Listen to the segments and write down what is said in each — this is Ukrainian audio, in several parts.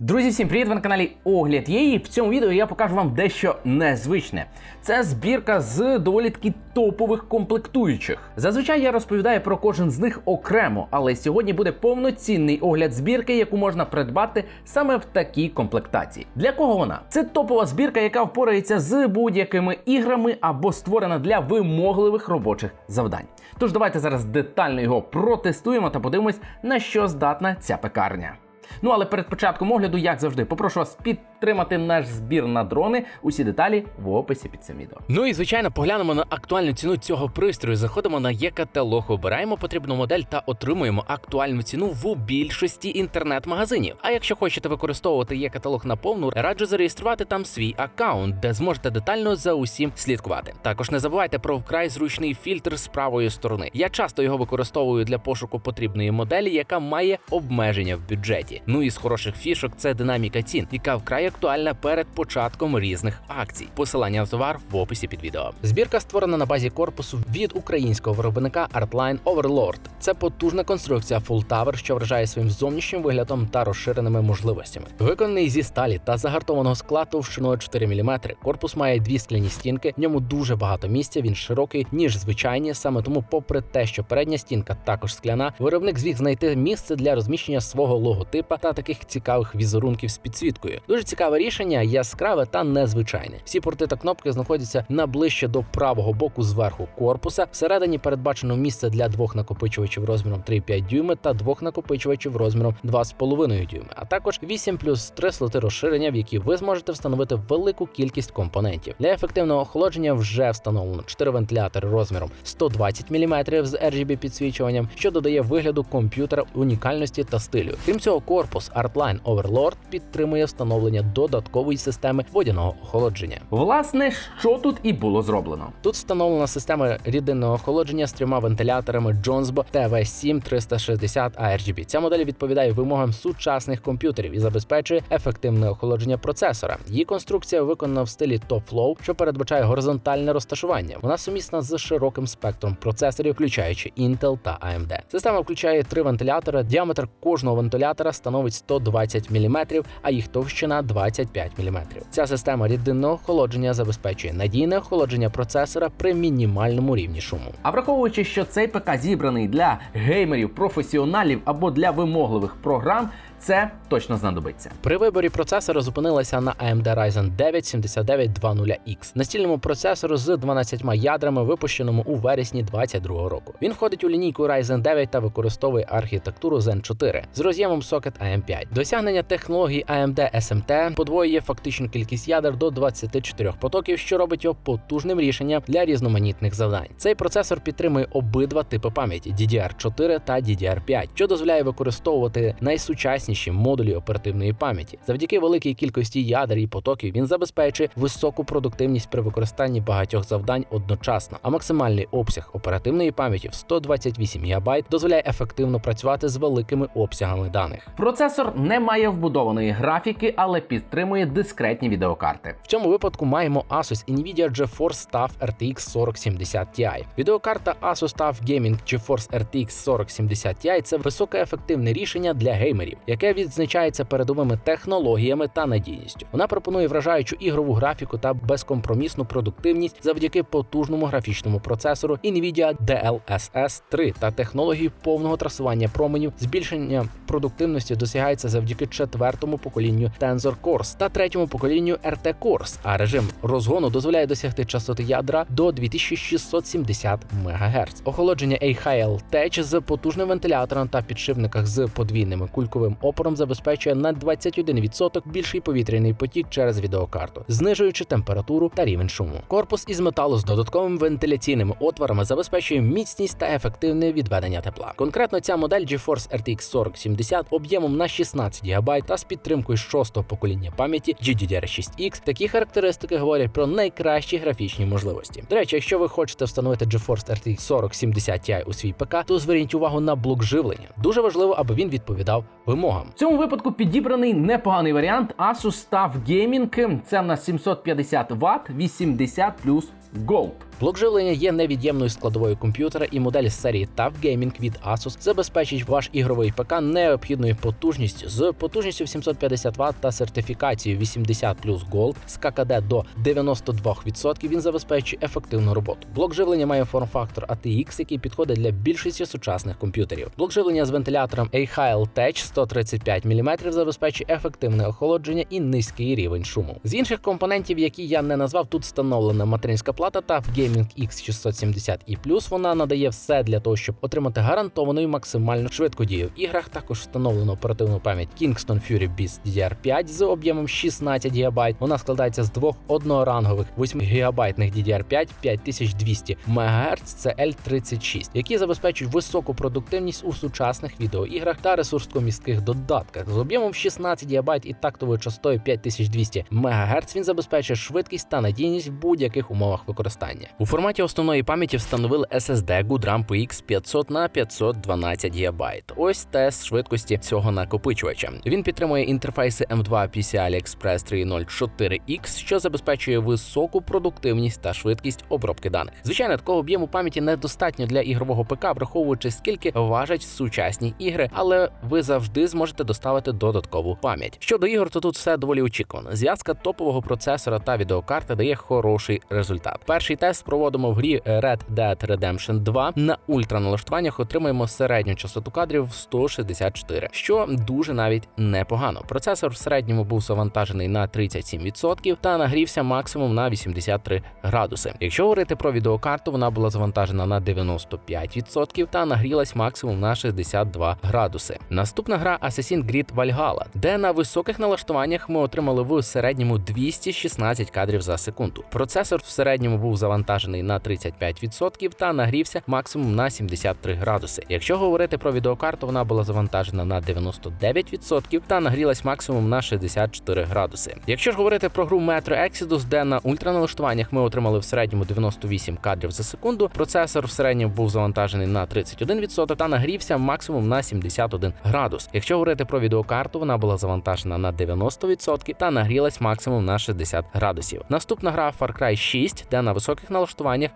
Друзі, всім привіт! Ви на каналі Огляд є. І в цьому відео я покажу вам дещо незвичне. Це збірка з доволі таки топових комплектуючих. Зазвичай я розповідаю про кожен з них окремо, але сьогодні буде повноцінний огляд збірки, яку можна придбати саме в такій комплектації. Для кого вона? Це топова збірка, яка впорається з будь-якими іграми або створена для вимогливих робочих завдань. Тож давайте зараз детально його протестуємо та подивимось, на що здатна ця пекарня. Ну але перед початком огляду, як завжди, попрошу вас підтримати наш збір на дрони. Усі деталі в описі під цим відео. Ну і звичайно, поглянемо на актуальну ціну цього пристрою. Заходимо на є-каталог, обираємо потрібну модель та отримуємо актуальну ціну в більшості інтернет-магазинів. А якщо хочете використовувати є-каталог на повну, раджу зареєструвати там свій аккаунт, де зможете детально за усім слідкувати. Також не забувайте про вкрай зручний фільтр з правої сторони. Я часто його використовую для пошуку потрібної моделі, яка має обмеження в бюджеті. Ну і з хороших фішок це динаміка цін, яка вкрай актуальна перед початком різних акцій. Посилання на товар в описі під відео. Збірка створена на базі корпусу від українського виробника Artline Overlord. Це потужна конструкція Full Tower, що вражає своїм зовнішнім виглядом та розширеними можливостями. Виконаний зі сталі та загартованого скла товщиною 4 мм. Корпус має дві скляні стінки. В ньому дуже багато місця. Він широкий, ніж звичайні. Саме тому, попри те, що передня стінка також скляна, виробник зміг знайти місце для розміщення свого логотипа та таких цікавих візерунків з підсвіткою. Дуже цікаве рішення, яскраве та незвичайне. Всі порти та кнопки знаходяться наближче до правого боку зверху корпуса. Всередині передбачено місце для двох накопичувачів розміром 3,5 дюйми та двох накопичувачів розміром 2,5 дюйми, а також 8 плюс 3 слоти розширення, в які ви зможете встановити велику кількість компонентів. Для ефективного охолодження вже встановлено 4 вентилятори розміром 120 мм з RGB підсвічуванням, що додає вигляду комп'ютера унікальності та стилю. Крім цього, корпус Artline Overlord підтримує встановлення додаткової системи водяного охолодження. Власне, що тут і було зроблено. Тут встановлена система рідинного охолодження з трьома вентиляторами Jonesbo TV7 360 ARGB. Ця модель відповідає вимогам сучасних комп'ютерів і забезпечує ефективне охолодження процесора. Її конструкція виконана в стилі Top Flow, що передбачає горизонтальне розташування. Вона сумісна з широким спектром процесорів, включаючи Intel та AMD. Система включає три вентилятори. Діаметр кожного вентилятора становить 120 мм, а їх товщина 25 мм. Ця система рідинного охолодження забезпечує надійне охолодження процесора при мінімальному рівні шуму. А враховуючи, що цей ПК зібраний для геймерів, професіоналів або для вимогливих програм, це точно знадобиться. При виборі процесора зупинилася на AMD Ryzen 9 7920X, настільному процесору з 12 ядрами, випущеному у вересні 2022 року. Він входить у лінійку Ryzen 9 та використовує архітектуру Zen 4 з роз'ємом сокет AM5. Досягнення технології AMD SMT подвоює фактичну кількість ядер до 24 потоків, що робить його потужним рішенням для різноманітних завдань. Цей процесор підтримує обидва типи пам'яті DDR4 та DDR5, що дозволяє використовувати найсучасніші модулі оперативної пам'яті. Завдяки великій кількості ядер і потоків він забезпечує високу продуктивність при використанні багатьох завдань одночасно, а максимальний обсяг оперативної пам'яті в 128 ГБ дозволяє ефективно працювати з великими обсягами даних. Процесор не має вбудованої графіки, але підтримує дискретні відеокарти. В цьому випадку маємо Asus Nvidia GeForce TUF RTX 4070 Ti. Відеокарта Asus TUF Gaming GeForce RTX 4070 Ti – це високоефективне рішення для геймерів, яке відзначається передовими технологіями та надійністю. Вона пропонує вражаючу ігрову графіку та безкомпромісну продуктивність завдяки потужному графічному процесору Nvidia DLSS 3 та технології повного трасування променів. Збільшення продуктивності досягається завдяки четвертому поколінню Tensor Cores та третьому поколінню RT Cores, а режим розгону дозволяє досягти частоти ядра до 2670 МГц. Охолодження AHL Tech з потужним вентилятором та підшипниках з подвійним кульковим опором забезпечує на 21% більший повітряний потік через відеокарту, знижуючи температуру та рівень шуму. Корпус із металу з додатковими вентиляційними отворами забезпечує міцність та ефективне відведення тепла. Конкретно ця модель GeForce RTX 4070 об'ємом на 16 ГБ та з підтримкою шостого покоління пам'яті GDDR6X. Такі характеристики говорять про найкращі графічні можливості. До речі, якщо ви хочете встановити GeForce RTX 4070 Ti у свій ПК, то зверніть увагу на блок живлення. Дуже важливо, аби він відповідав вимогам. В цьому випадку підібраний непоганий варіант Asus TUF Gaming. Це на 750 Вт 80 плюс Gold. Блок живлення є невід'ємною складовою комп'ютера, і модель серії TUF Gaming від Asus забезпечить ваш ігровий ПК необхідною потужністю з потужністю 750 Вт та сертифікацією 80 Gold з ККД до 92%. Він забезпечує ефективну роботу. Блок живлення має форм-фактор ATX, який підходить для більшості сучасних комп'ютерів. Блок живлення з вентилятором AHL Tech 135 мм забезпечує ефективне охолодження і низький рівень шуму. З інших компонентів, які я не назвав, тут встановлена материнська плата та в Gaming X670 і плюс вона надає все для того, щоб отримати гарантовану і максимально швидку дію в іграх. Також встановлено оперативну пам'ять Kingston Fury Beast DDR5 з об'ємом 16 ГБ. Вона складається з двох однорангових 8 ГБ DDR5 5200 МГц це L36, які забезпечують високу продуктивність у сучасних відеоіграх та ресурскомістких додатках. З об'ємом 16 ГБ і тактовою частотою 5200 МГц він забезпечує швидкість та надійність в будь-яких умовах використання. У форматі основної пам'яті встановили SSD GoodRAM PX 500 на 512 ГБ. Ось тест швидкості цього накопичувача. Він підтримує інтерфейси M2 PCI Express 3.0 4X, що забезпечує високу продуктивність та швидкість обробки даних. Звичайно, такого об'єму пам'яті недостатньо для ігрового ПК, враховуючи скільки важать сучасні ігри, але ви завжди зможете доставити додаткову пам'ять. Щодо ігор, то тут все доволі очікувано. Зв'язка топового процесора та відеокарти дає хороший результат. Перший тест проводимо в грі Red Dead Redemption 2. На ультраналаштуваннях отримуємо середню частоту кадрів в 164, що дуже навіть непогано. Процесор в середньому був завантажений на 37% та нагрівся максимум на 83 градуси. Якщо говорити про відеокарту, вона була завантажена на 95% та нагрілась максимум на 62 градуси. Наступна гра Assassin's Creed Valhalla, де на високих налаштуваннях ми отримали в середньому 216 кадрів за секунду. Процесор в середньому був завантажений на 35% та нагрівся максимум на 73 градуси. Якщо говорити про відеокарту, вона була завантажена на 99% та нагрілась максимум на 64 градуси. Якщо ж говорити про гру Metro Exodus, де на ультраналаштуваннях ми отримали в середньому 98 кадрів за секунду, процесор в середньому був завантажений на 31% та нагрівся максимум на 71 градус. Якщо говорити про відеокарту, вона була завантажена на 90% та нагрілась максимум на 60 градусів. Наступна гра Far Cry 6, де на високих налаштуваннях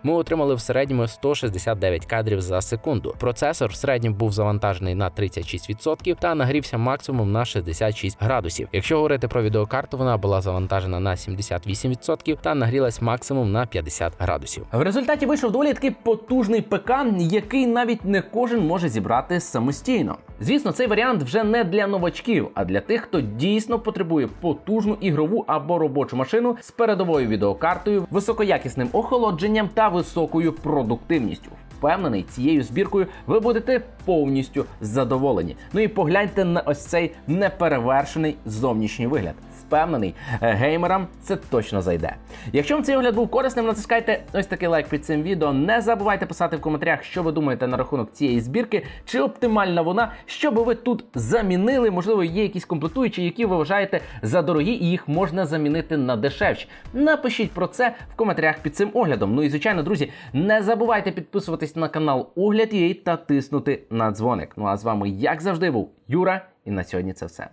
ми отримали в середньому 169 кадрів за секунду. Процесор в середньому був завантажений на 36% та нагрівся максимум на 66 градусів. Якщо говорити про відеокарту, вона була завантажена на 78% та нагрілась максимум на 50 градусів. В результаті вийшов доволі такий потужний ПК, який навіть не кожен може зібрати самостійно. Звісно, цей варіант вже не для новачків, а для тих, хто дійсно потребує потужну ігрову або робочу машину з передовою відеокартою, високоякісним охолодженням та високою продуктивністю. Впевнений, цією збіркою ви будете повністю задоволені. Ну і погляньте на ось цей неперевершений зовнішній вигляд. Впевнений, е, геймерам це точно зайде. Якщо вам цей огляд був корисним, натискайте ось такий лайк під цим відео. Не забувайте писати в коментарях, що ви думаєте на рахунок цієї збірки, чи оптимальна вона, що би ви тут замінили. Можливо, є якісь комплектуючі, які ви вважаєте за дорогі, і їх можна замінити на дешевші. Напишіть про це в коментарях під цим оглядом. Ну і звичайно, друзі, не забувайте підписуватись на канал Огляд.ua та тиснути на дзвоник. Ну а з вами, як завжди, був Юра, і на сьогодні це все.